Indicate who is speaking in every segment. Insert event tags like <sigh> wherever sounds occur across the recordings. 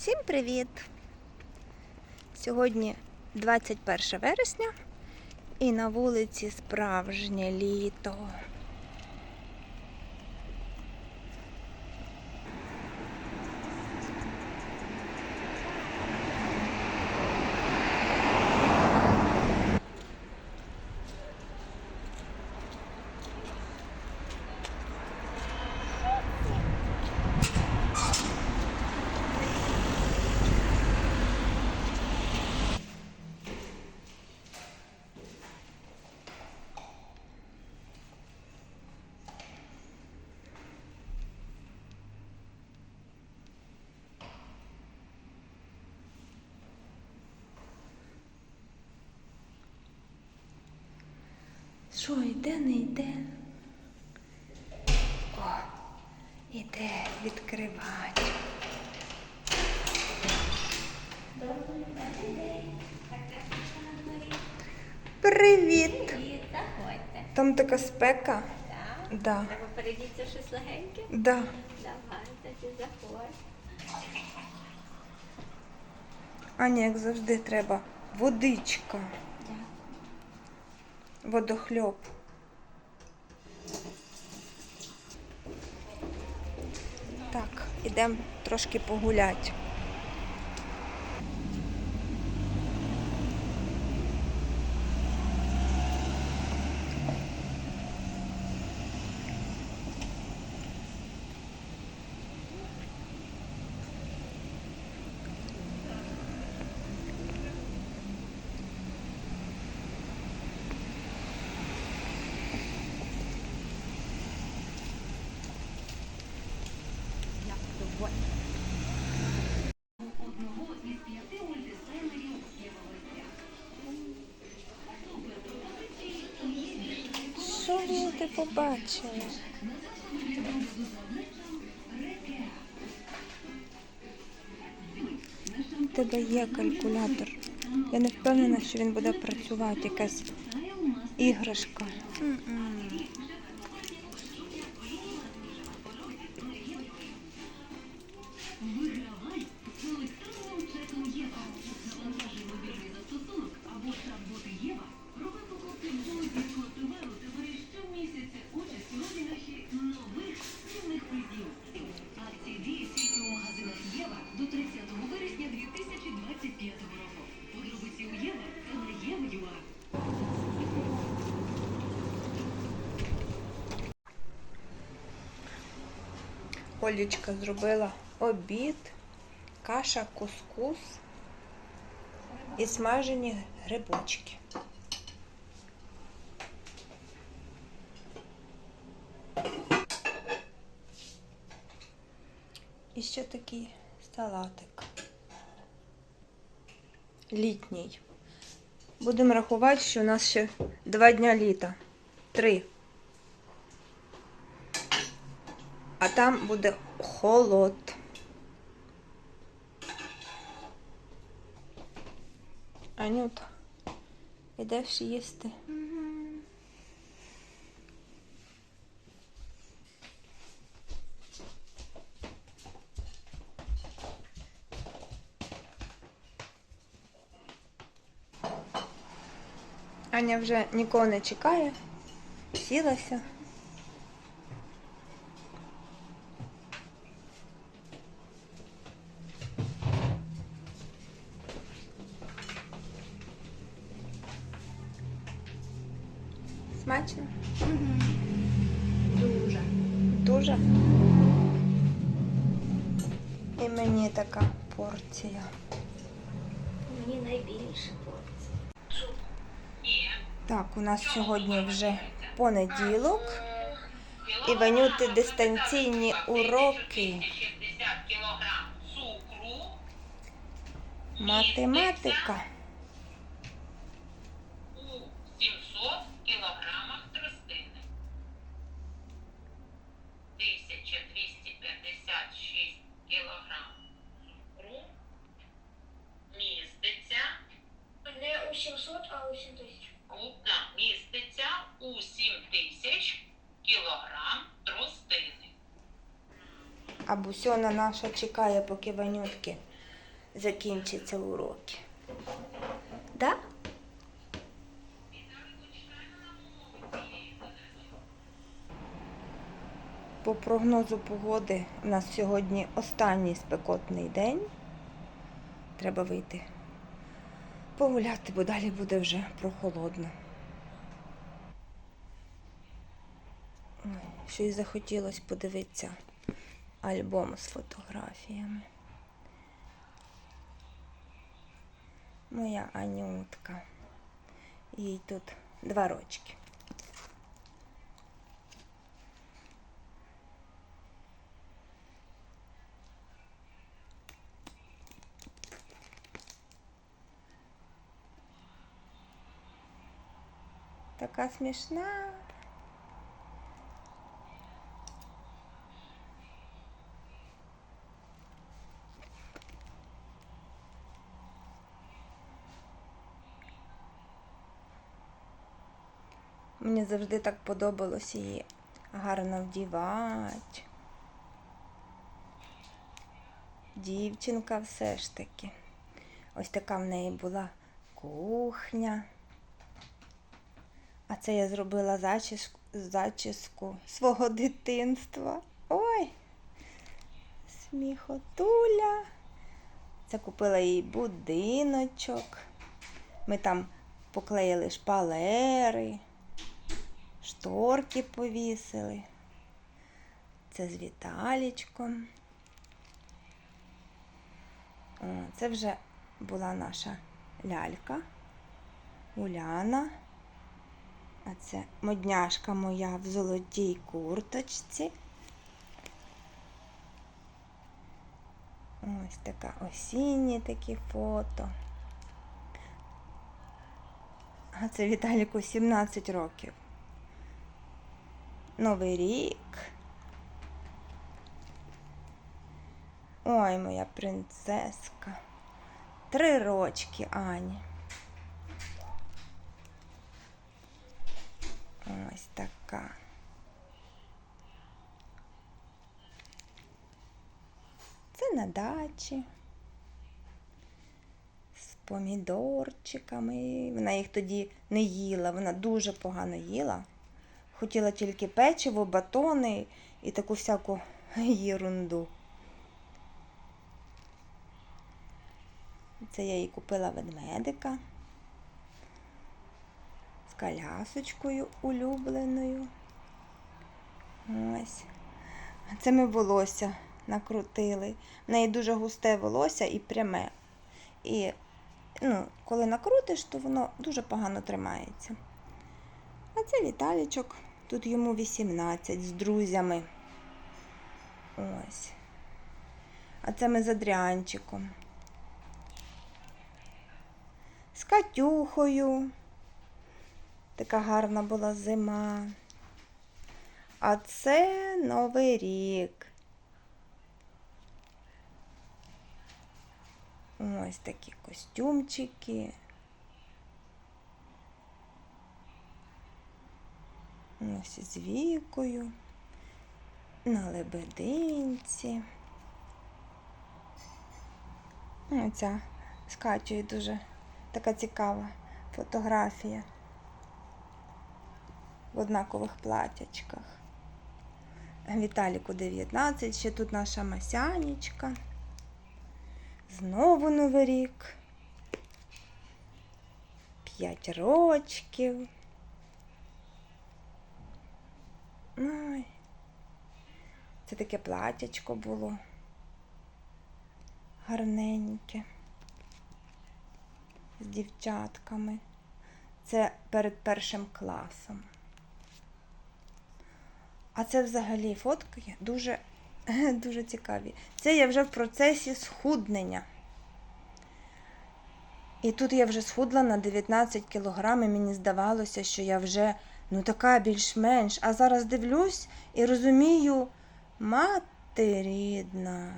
Speaker 1: Всім привіт! Сьогодні 21 вересня і на вулиці справжнє літо. Що, йде, не йде? О, іде відкривати. Привіт!
Speaker 2: Привіт, заходьте.
Speaker 1: Там така спека.
Speaker 2: Так?
Speaker 1: Да.
Speaker 2: Треба перейдіться щось легеньке?
Speaker 1: Да.
Speaker 2: Давайте, ти заходь.
Speaker 1: Аня, як завжди, треба водичка. Водохльоп. Так, ідемо трошки погуляти. Що побачила? У тебе є калькулятор. Я не впевнена, що він буде працювати, якась іграшка. Олічка зробила обід, каша, кускус і смажені грибочки. І ще такий салатик. Літній. Будемо рахувати, що у нас ще два дня літа. Три. А там буде холод. Анюта, ідеш їсти? Аня вже нікого не чекає, сілася. Сьогодні вже понеділок. І Ванюти дистанційні уроки.
Speaker 3: 60 кілограм цукру,
Speaker 1: Математика.
Speaker 3: у 700 кілограмах тростини. 1256 кілограм цукру міститься
Speaker 4: Не у 700, а у 7 тисяч.
Speaker 3: у- да, міститься у 7000 кілограм тростини.
Speaker 1: А бусьона наша чекає, поки Ванютки закінчаться уроки. Да? По прогнозу погоди, у нас сьогодні останній спекотний день. Треба вийти погуляти, бо далі буде вже прохолодно. Щось захотілося подивитися альбом з фотографіями. Моя Анютка. Їй тут два рочки. Така смішна. Завжди так подобалось її гарно вдівати. Дівчинка все ж таки. Ось така в неї була кухня. А це я зробила зачіску, зачіску свого дитинства. Ой! Сміхотуля. Це купила їй будиночок. Ми там поклеїли шпалери, шторки повісили. Це з Віталічком. Це вже була наша лялька Уляна. А це модняшка моя в золотій курточці. Ось така осінні такі фото. А це Віталіку 17 років. Новий рік. Ой, моя принцеска. Три рочки Ані. Ось така. Це на дачі. З помідорчиками. Вона їх тоді не їла, вона дуже погано їла. Хотіла тільки печиво, батони і таку всяку єрунду. Це я їй купила ведмедика з колясочкою улюбленою. Ось. Це ми волосся накрутили. В неї дуже густе волосся і пряме. І ну, коли накрутиш, то воно дуже погано тримається. А це Віталічок. Тут йому 18 з друзями. Ось. А це ми з Адріанчиком. З Катюхою. Така гарна була зима. А це Новий рік. Ось такі костюмчики. Ось з вікою. На лебединці. Оця з Катєю дуже така цікава фотографія в однакових платячках. Віталіку 19, ще тут наша Масянечка. Знову Новий рік. П'ять рочків. Ой. Це таке платячко було. Гарненьке. З дівчатками. Це перед першим класом. А це взагалі фотки дуже, <laughs> дуже цікаві. Це я вже в процесі схуднення. І тут я вже схудла на 19 кілограм, і мені здавалося, що я вже Ну, така більш-менш. А зараз дивлюсь і розумію, мати рідна.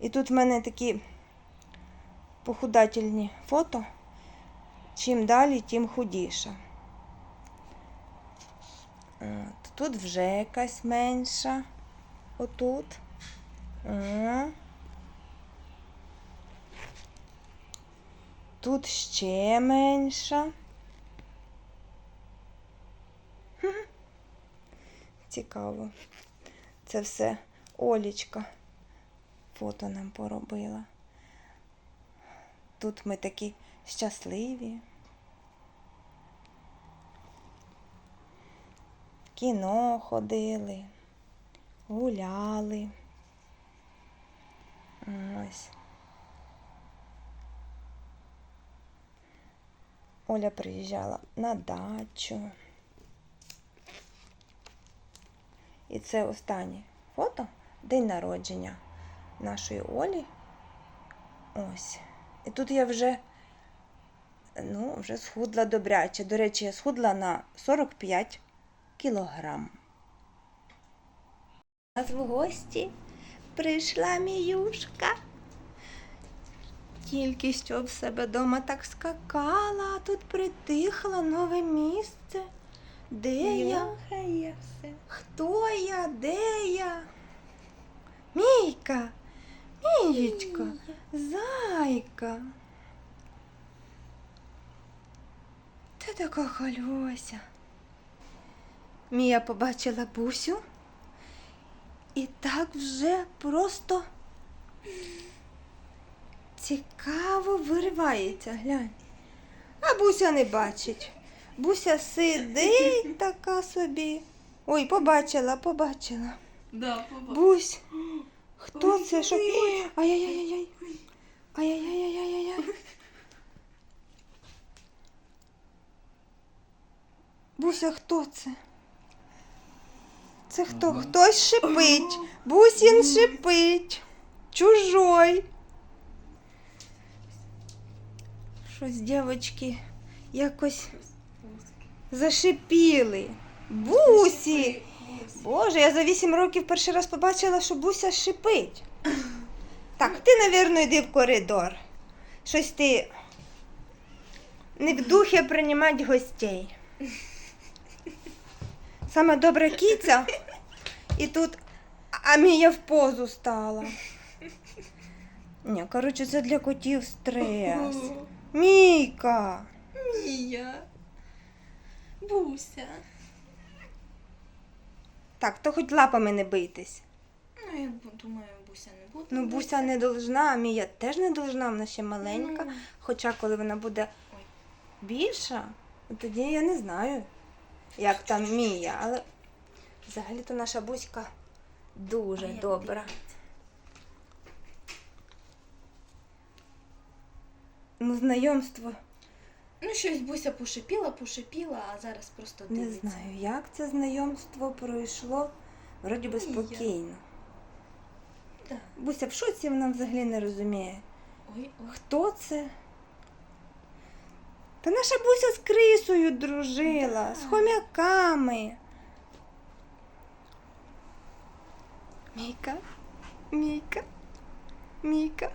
Speaker 1: І тут в мене такі похудательні фото. Чим далі, тим худіша. Тут вже якась менша. Отут. Тут ще менша. Цікаво. Це все Олічка фото нам поробила. Тут ми такі щасливі. В кіно ходили, гуляли. Ось. Оля приїжджала на дачу. І це останнє фото день народження нашої Олі. Ось. І тут я вже, ну, вже схудла добряче. До речі, я схудла на 45 кілограм. У нас в гості прийшла міюшка. Тільки що в себе дома так скакала, а тут притихла нове місце. Де я? Хто я? Де я? Мійка, Мієчка, зайка. Ти така хальося. Мія побачила бусю і так вже просто цікаво виривається, глянь. А буся не бачить. Буся сидить <laughs> така собі. Ой, побачила, побачила.
Speaker 5: Да, папа.
Speaker 1: Бусь, хто це? Що? Ай-яй-яй-яй. Ай-яй-яй-яй-яй. Буся, хто це? Це хто? Хтось шипить. Бусін шипить. Чужой. Щось, дівчатки, якось зашипіли. Бусі! Боже, я за вісім років перший раз побачила, що Буся шипить. Так, ти, навірно, йди в коридор. Щось ти не в духі приймати гостей. Саме добра кіця, і тут Амія в позу стала. Ні, коротше, це для котів стрес. Мійка.
Speaker 5: Мія. Буся.
Speaker 1: Так, то хоч лапами не бийтесь.
Speaker 5: Ну, я думаю, Буся не буде.
Speaker 1: Ну, Буся не должна, а Мія теж не должна, вона ще маленька.
Speaker 5: Ну.
Speaker 1: Хоча коли вона буде
Speaker 5: Ой.
Speaker 1: більша, тоді я не знаю, як там Мія, але взагалі-то наша Буська дуже
Speaker 5: А
Speaker 1: добра. Ну, знайомство
Speaker 5: Ну, щось Буся пошипіла, пошипіла, а зараз просто
Speaker 1: не знаю, як це знайомство пройшло. Вроді би спокійно.
Speaker 5: Да.
Speaker 1: Буся в шоці вона взагалі не розуміє.
Speaker 5: Ой, ой.
Speaker 1: Хто це? Та наша буся з крисою дружила, з хомяками. Мійка, Мійка, Мійка.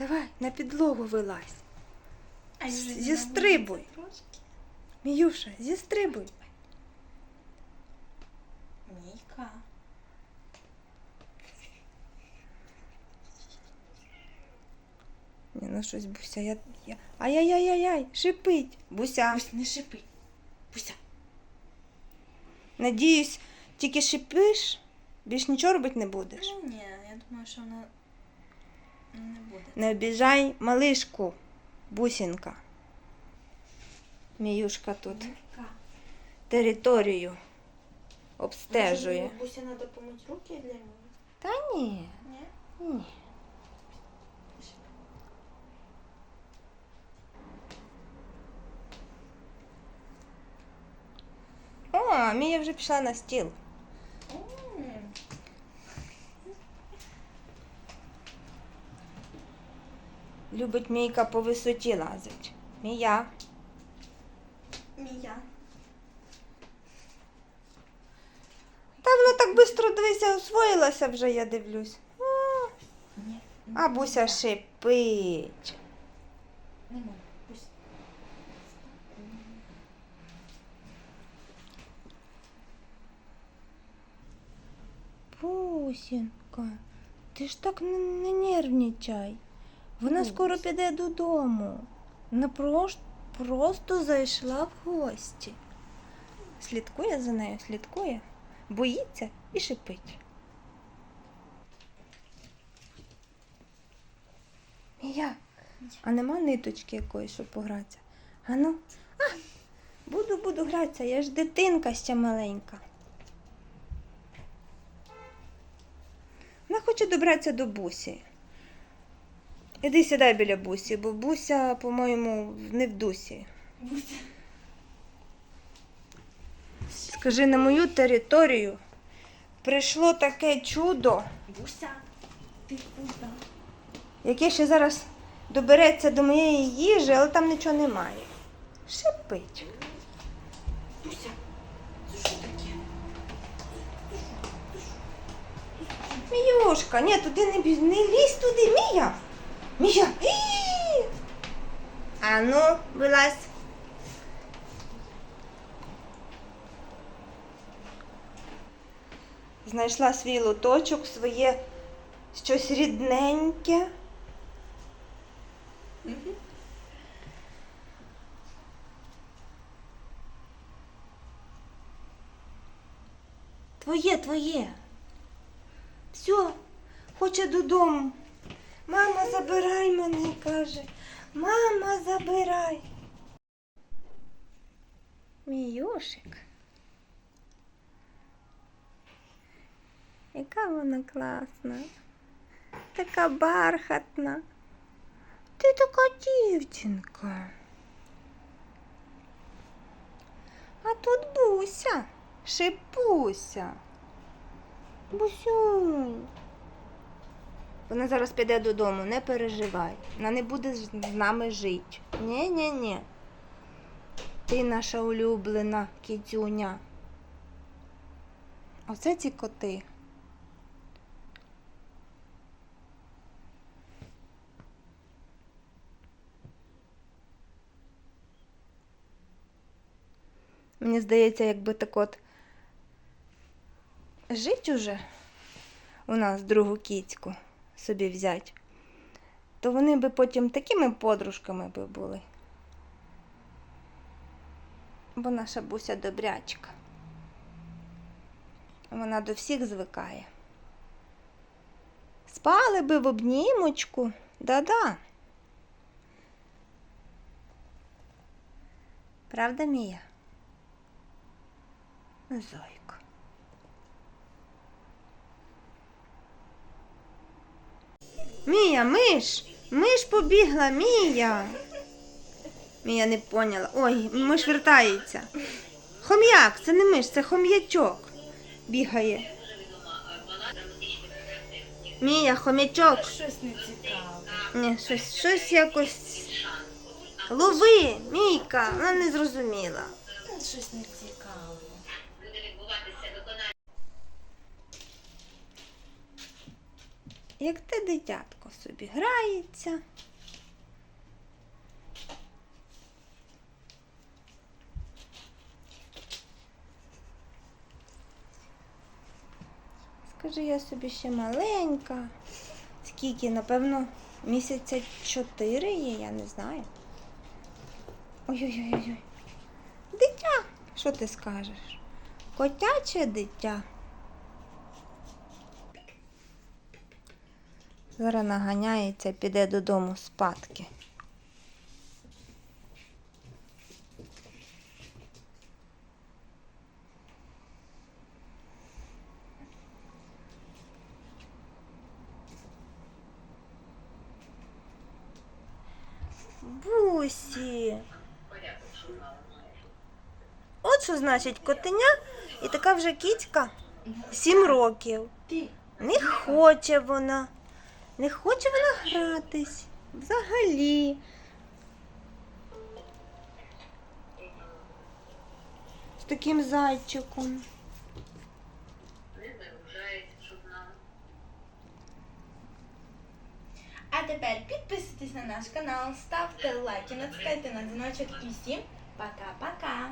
Speaker 1: Давай на підлогу вилазь. Зістрибуй. Міюша, зістрибуй.
Speaker 5: Мійка.
Speaker 1: Ні, ну щось буся, я. я... Ай-яй-яй-яй, шипить. Буся.
Speaker 5: Бусь, не шипи. Буся.
Speaker 1: Надіюсь, тільки шипиш, більш нічого робити не будеш.
Speaker 5: Ну, ні, я думаю, що вона не буде.
Speaker 1: Не обіжай малишку, бусінка. Міюшка тут територію обстежує.
Speaker 5: Може, Буся треба помити руки для нього?
Speaker 1: Та ні,
Speaker 5: Ні?
Speaker 1: ні. О, Мія вже пішла на стіл. Любить Мійка по висоті лазить. Мія.
Speaker 5: Мія.
Speaker 1: Та воно так швидко дивися, освоїлася вже, я дивлюсь. О, а буся шипить.
Speaker 5: Не можна.
Speaker 1: Бусінка, Ти ж так не, не нервничай. Вона скоро піде додому. Прош- просто зайшла в гості. Слідкує за нею, слідкує, боїться і шипить. Мія, а нема ниточки якоїсь, щоб погратися? А ну, а, буду, буду гратися, я ж дитинка ще маленька. Вона хоче добратися до бусі. Іди сідай біля бусі, бо буся, по-моєму, не в дусі. Буся. Скажи, на мою територію прийшло таке чудо,
Speaker 5: Буся, ти куди?
Speaker 1: яке ще зараз добереться до моєї їжі, але там нічого немає. Шипить.
Speaker 5: Буся, це що таке?
Speaker 1: Міюшка, ні, туди не, не лізь туди, Мія. Мія. А ну, вилазь. Знайшла свій лоточок, своє щось рідненьке. Твоє, твоє. Все, хоче додому. Мама, забирай мене, каже. Мама, забирай. Мій Йошик. Яка вона класна. Така бархатна. Ти така дівчинка. А тут Буся, шипуся. Бусюнь. Вона зараз піде додому, не переживай. Вона не буде з нами жити. Ні-ні-ні. Ти наша улюблена кітюня. Оце ці коти. Мені здається, якби так от жить уже у нас другу кіцьку собі взять, то вони би потім такими подружками би були. Бо наша буся добрячка. Вона до всіх звикає. Спали би в обнімочку, да-да. Правда, Мія? Зойка. Мія, миш! Миш побігла, Мія. Мія не поняла. Ой, миш вертається. Хом'як, це не миш, це хом'ячок. Бігає. Мія, хом'ячок.
Speaker 5: Щось не цікаво.
Speaker 1: Ні, щось, щось якось. Лови, Мійка, вона не зрозуміла.
Speaker 5: Щось не цікаво.
Speaker 1: Як те дитятко собі грається. Скажи, я собі ще маленька. Скільки, напевно, місяця чотири є, я не знаю. Ой-ой-ой. Дитя, що ти скажеш? Котяче дитя. Зараз наганяється, піде додому спадки. Бусі. От що значить котеня і така вже кіцька сім років. Не хоче вона. Не хоче вона гратись. Взагалі. З таким зайчиком.
Speaker 5: А тепер підписуйтесь на наш канал, ставте лайки, натискайте на дзвіночок і всім пока-пока!